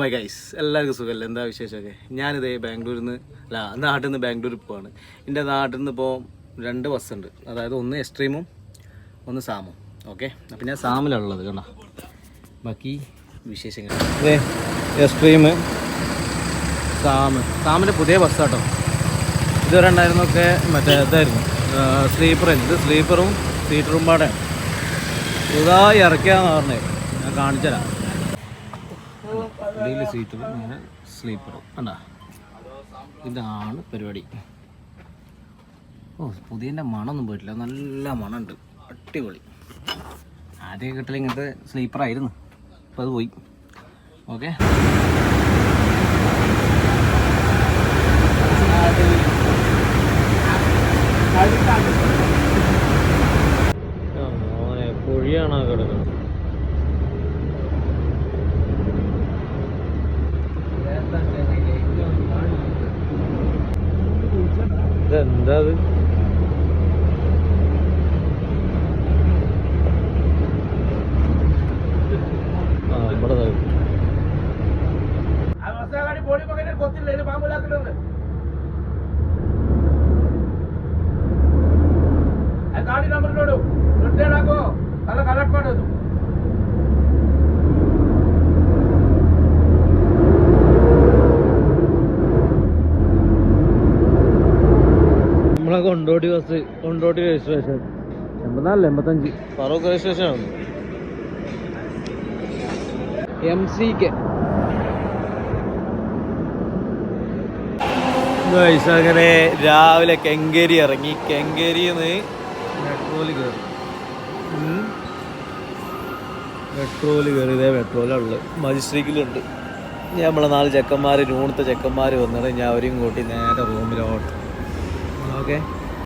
My guys എല്ലാവർക്കും സുഖമല്ല? എന്താ വിശേഷമൊക്കെ? ഞാനിതേ ബാംഗ്ലൂരിൽ നിന്ന് അല്ല നാട്ടിൽ നിന്ന് ബാംഗ്ലൂർ പോവാണ്. എന്റെ നാട്ടിൽ നിന്ന് ഇപ്പോൾ രണ്ട് ബസ്സുണ്ട്. അതായത് ഒന്ന് എക്സ്ട്രീമും ഒന്ന് സാമും. ഓക്കെ? അപ്പം ഞാൻ സാമിലുള്ളത് കണ്ട? ബാക്കി വിശേഷങ്ങൾ. അതെ എക്സ്ട്രീം സാമ് സാമിന്റെ പുതിയ ബസ്സാട്ടോ ഇതുവരെ ഉണ്ടായിരുന്നൊക്കെ മറ്റേ ഇതായിരുന്നു. സ്ലീപ്പർ ഇത് സ്ലീപ്പറും സീറ്ററും പാടെ പുതുതായി ഇറക്കിയാന്ന് പറഞ്ഞത് ഞാൻ കാണിച്ചുതരാം സീറ്റ് സീറ്ററും ഇങ്ങനെ സ്ലീപ്പറും കണ്ടാ? ഇതാണ് പരിപാടി. ഓ പുതിയന്റെ മണമൊന്നും പോയിട്ടില്ല. നല്ല മണമുണ്ട്. അടിപൊളി. ആദ്യം കിട്ടില്ല ഇങ്ങനത്തെ സ്ലീപ്പറായിരുന്നു അപ്പോൾ അത് പോയി. ഓക്കെ കുഴിയാണോ കിടക്കുന്നത് ഇതെന്താ അത് ആ ഇവിടെ ദാ. ಗಾಡಿ ನಂಬರ್ ನೋಡು ರಿಟರ್ನ್ ಹಾಕು ಅಲ್ಲ ಕಲೆಕ್ಟ್ ಮಾಡೋದು നമ്മളെ കൊണ്ടോട്ടി ബസ് കൊണ്ടോട്ടി രജിസ്ട്രേഷൻ എൺപത്തിനാല് എൺപത്തഞ്ച് ഫറൂഖ് രജിസ്ട്രേഷൻ ആണ് എം സി കെ അങ്ങനെ രാവിലെ കെങ്കേരി ഇറങ്ങി കെങ്കേരിന്ന് മെട്രോയിൽ കയറി മെട്രോയിൽ കയറി ഇതേ മെട്രോയിലുള്ളത് മജിസ്ട്രേറ്റിലുണ്ട്. ഞാൻ നമ്മളെ നാല് ചെക്കന്മാർ നൂണത്തെ ചെക്കന്മാർ വന്നിട്ട് ഞാൻ അവരെയും കൂട്ടി നേരെ റൂമിലോട്ട്. ഓക്കെ?